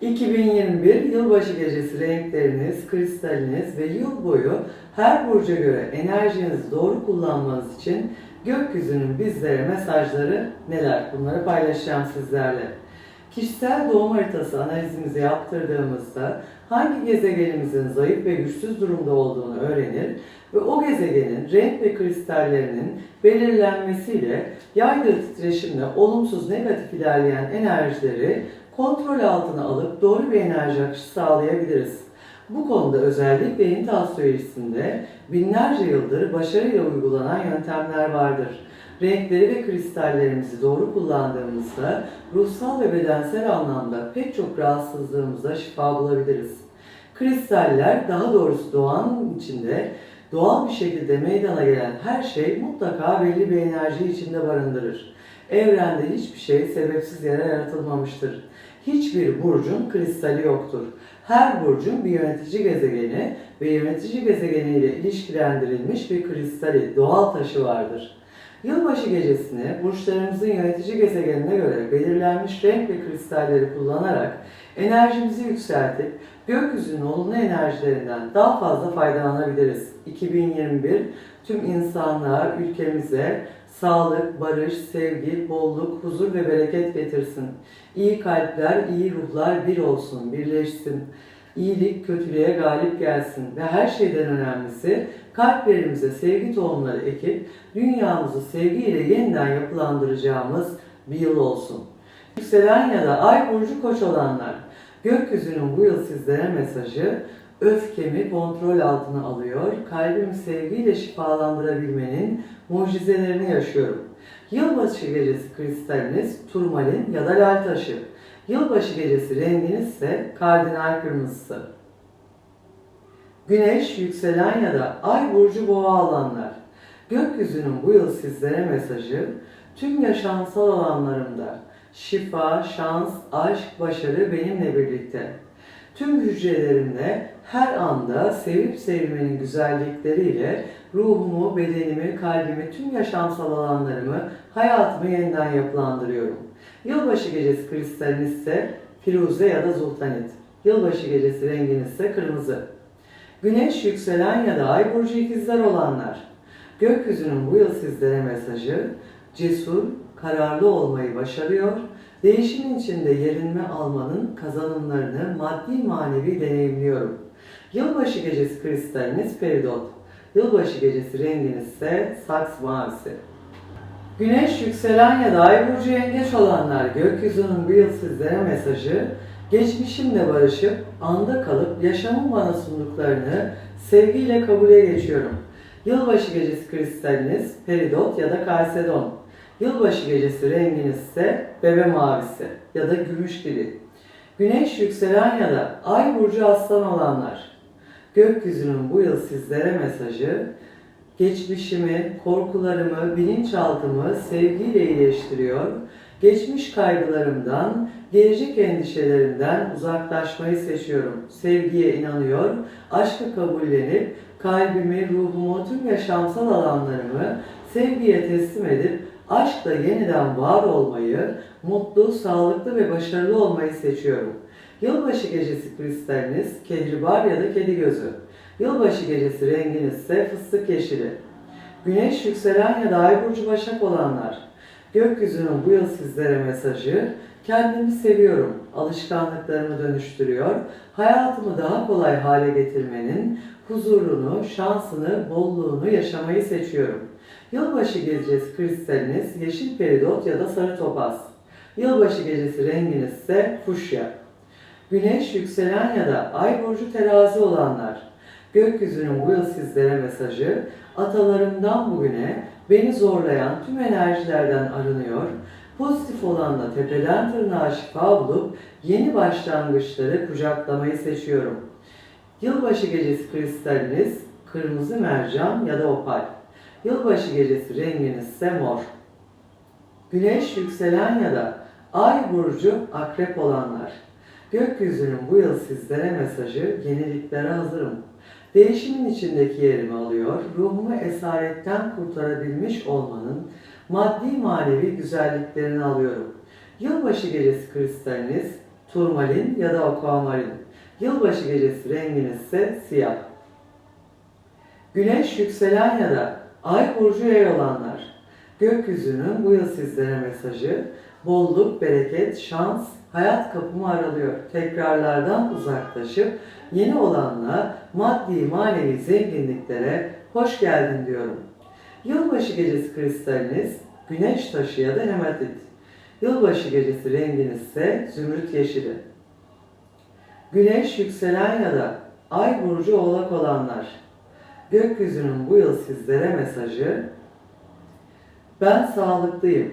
2021 yılbaşı gecesi renkleriniz, kristaliniz ve yıl boyu her burca göre enerjinizi doğru kullanmanız için gökyüzünün bizlere mesajları neler? Bunları paylaşacağım sizlerle. Kişisel doğum haritası analizimizi yaptırdığımızda hangi gezegenimizin zayıf ve güçsüz durumda olduğunu öğrenir ve o gezegenin renk ve kristallerinin belirlenmesiyle yaydığı titreşimle olumsuz negatif ilerleyen enerjileri kontrol altına alıp doğru bir enerji akışı sağlayabiliriz. Bu konuda özellikle yeni astrolojisinde binlerce yıldır başarıyla uygulanan yöntemler vardır. Renkleri ve kristallerimizi doğru kullandığımızda ruhsal ve bedensel anlamda pek çok rahatsızlığımıza şifa bulabiliriz. Kristaller daha doğrusu doğanın içinde doğal bir şekilde meydana gelen her şey mutlaka belli bir enerji içinde barındırır. Evrende hiçbir şey sebepsiz yere yaratılmamıştır. Hiçbir burcun kristali yoktur. Her burcun bir yönetici gezegeni ve yönetici gezegeniyle ilişkilendirilmiş bir kristali, doğal taşı vardır. Yılbaşı gecesini burçlarımızın yönetici gezegenine göre belirlenmiş renk ve kristalleri kullanarak enerjimizi yükseltip gökyüzünün olumlu enerjilerinden daha fazla faydalanabiliriz. 2021 tüm insanlığa, ülkemize sağlık, barış, sevgi, bolluk, huzur ve bereket getirsin. İyi kalpler, iyi ruhlar bir olsun, birleşsin. İyilik kötülüğe galip gelsin ve her şeyden önemlisi kalplerimize sevgi tohumları ekip dünyamızı sevgiyle yeniden yapılandıracağımız bir yıl olsun. Yükselen ya da ay burcu koç olanlar, gökyüzünün bu yıl sizlere mesajı öfkemi kontrol altına alıyor, kalbimi sevgiyle şifalandırabilmenin mucizelerini yaşıyorum. Yılbaşı gecesi kristaliniz turmalin ya da lal taşı. Yılbaşı gecesi renginiz ise kardinal kırmızısı. Güneş, yükselen ya da ay burcu boğa alanlar. Gökyüzünün bu yıl sizlere mesajı tüm yaşamsal alanlarımda şifa, şans, aşk, başarı benimle birlikte. Tüm hücrelerimde her anda sevip sevmenin güzellikleriyle ruhumu, bedenimi, kalbimi, tüm yaşamsal alanlarımı, hayatımı yeniden yapılandırıyorum. Yılbaşı gecesi kristaliniz ise firuze ya da zultanit. Yılbaşı gecesi renginiz ise kırmızı. Güneş, yükselen ya da ay burcu ikizler olanlar. Gökyüzünün bu yıl sizlere mesajı cesur, kararlı olmayı başarıyor, değişimin içinde yerinme almanın kazanımlarını maddi manevi deneyimliyorum. Yılbaşı gecesi kristaliniz peridot. Yılbaşı gecesi renginiz ise saks mavisi. Güneş, yükselen ya da ay burcu yengeç olanlar gökyüzünün bu yıl sizlere mesajı geçmişimle barışıp anda kalıp yaşamın bana sunduklarını sevgiyle kabule geçiyorum. Yılbaşı gecesi kristaliniz peridot ya da kalsedon. Yılbaşı gecesi renginiz ise bebe mavisi ya da gümüş gibi. Güneş yükselen ya da ay burcu aslan olanlar. Gökyüzünün bu yıl sizlere mesajı geçmişimi, korkularımı, bilinçaltımı sevgiyle iyileştiriyor. Geçmiş kaygılarımdan, gelecek endişelerimden uzaklaşmayı seçiyorum. Sevgiye inanıyor, aşkı kabullenip kalbimi, ruhumu, tüm yaşamsal alanlarımı sevgiye teslim edip aşkla yeniden var olmayı, mutlu, sağlıklı ve başarılı olmayı seçiyorum. Yılbaşı gecesi kristaliniz kehribar ya da kedi gözü. Yılbaşı gecesi renginiz ise fıstık yeşili. Güneş yükselen ya da ay burcu başak olanlar. Gökyüzünün bu yıl sizlere mesajı kendimi seviyorum, alışkanlıklarımı dönüştürüyor, hayatımı daha kolay hale getirmenin huzurunu, şansını, bolluğunu yaşamayı seçiyorum. Yılbaşı gecesi kristaliniz yeşil peridot ya da sarı topaz. Yılbaşı gecesi renginiz ise fuşya. Güneş, yükselen ya da ay burcu terazi olanlar. Gökyüzünün bu yıl sizlere mesajı, atalarımdan bugüne beni zorlayan tüm enerjilerden arınıyor, pozitif olanla tepeden tırnağa şifa bulup yeni başlangıçları kucaklamayı seçiyorum. Yılbaşı gecesi kristaliniz kırmızı mercan ya da opal. Yılbaşı gecesi renginiz ise mor. Güneş, yükselen ya da ay burcu akrep olanlar. Gökyüzünün bu yıl sizlere mesajı yeniliklere hazırım. Değişimin içindeki yerimi alıyor, ruhumu esaretten kurtarabilmiş olmanın maddi manevi güzelliklerini alıyorum. Yılbaşı gecesi kristaliniz turmalin ya da aquamarine. Yılbaşı gecesi renginiz ise siyah. Güneş yükselen ya da ay burcu yay olanlar. Gökyüzünün bu yıl sizlere mesajı bolluk, bereket, şans, hayat kapımı aralıyor. Tekrarlardan uzaklaşıp yeni olanla maddi manevi zenginliklere hoş geldin diyorum. Yılbaşı gecesi kristaliniz güneş taşı ya da hematit. Yılbaşı gecesi renginiz ise zümrüt yeşili. Güneş yükselen ya da ay burcu oğlak olanlar. Gökyüzünün bu yıl sizlere mesajı ben sağlıklıyım.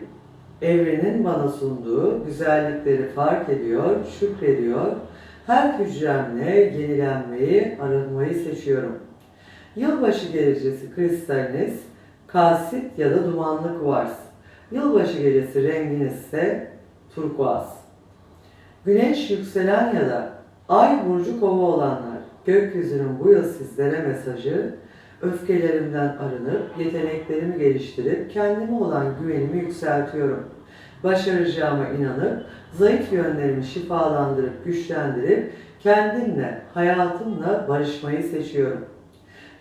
Evrenin bana sunduğu güzellikleri fark ediyor, şükrediyor. Her hücremle yenilenmeyi, arınmayı seçiyorum. Yılbaşı gecesi kristaliniz kasit ya da dumanlı kuvars. Yılbaşı gecesi renginiz ise turkuaz. Güneş yükselen ya da ay burcu kova olanlar, gökyüzünün bu yıl sizlere mesajı, öfkelerimden arınıp, yeteneklerimi geliştirip, kendime olan güvenimi yükseltiyorum. Başaracağıma inanıp, zayıf yönlerimi şifalandırıp, güçlendirip, kendimle, hayatımla barışmayı seçiyorum.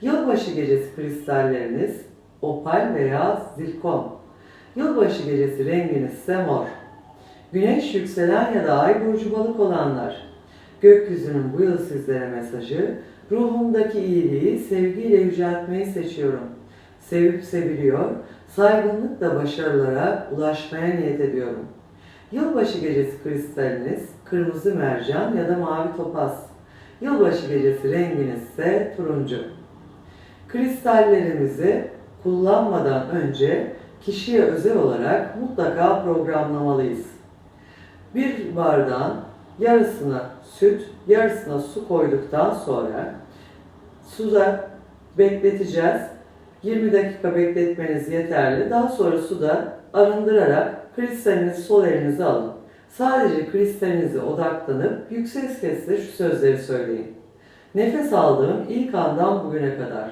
Yılbaşı gecesi kristalleriniz opal veya zirkon. Yılbaşı gecesi renginiz ise. Güneş yükselen ya da ay burcu balık olanlar. Gökyüzünün bu yıl sizlere mesajı, ruhumdaki iyiliği sevgiyle yüceltmeyi seçiyorum. Sevip seviliyor, saygınlıkla başarılara ulaşmaya niyet ediyorum. Yılbaşı gecesi kristaliniz kırmızı mercan ya da mavi topaz. Yılbaşı gecesi renginiz ise turuncu. Kristallerimizi kullanmadan önce kişiye özel olarak mutlaka programlamalıyız. Bir bardağın yarısına süt, yarısına su koyduktan sonra suda bekleteceğiz. 20 dakika bekletmeniz yeterli. Daha sonra suda arındırarak kristalinizi sol elinize alın. Sadece kristalinize odaklanıp yüksek sesle şu sözleri söyleyin. Nefes aldığım ilk andan bugüne kadar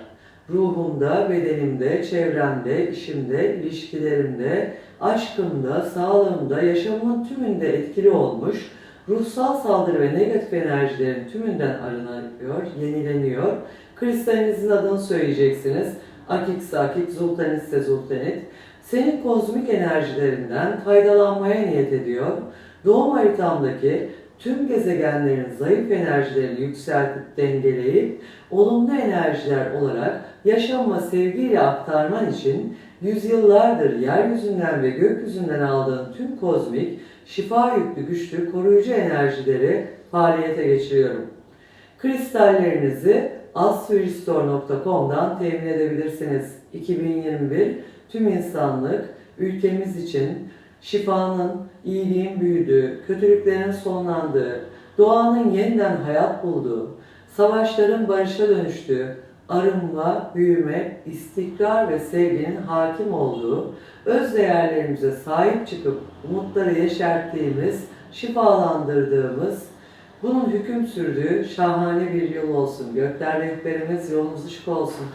ruhumda, bedenimde, çevremde, işimde, ilişkilerimde, aşkımda, sağlığımda, yaşamımın tümünde etkili olmuş, ruhsal saldırı ve negatif enerjilerin tümünden arınıyor, yenileniyor. Kristalinizin adını söyleyeceksiniz. Akik, zultanitse zultanit. Senin kozmik enerjilerinden faydalanmaya niyet ediyor. Doğum haritamdaki tüm gezegenlerin zayıf enerjilerini yükseltip dengeleyip olumlu enerjiler olarak yaşamıma sevgiyle aktarman için yüzyıllardır yeryüzünden ve gökyüzünden aldığın tüm kozmik, şifa yüklü güçlü koruyucu enerjileri faaliyete geçiriyorum. Kristallerinizi assuiristore.com'dan temin edebilirsiniz. 2021 tüm insanlık ülkemiz için şifanın, iyiliğin büyüdüğü, kötülüklerin sonlandığı, doğanın yeniden hayat bulduğu, savaşların barışa dönüştüğü, arınma, büyüme, istikrar ve sevginin hakim olduğu, öz değerlerimize sahip çıkıp umutları yeşerttiğimiz, şifalandırdığımız, bunun hüküm sürdüğü şahane bir yıl olsun. Gökler rehberimiz yolumuz ışık olsun.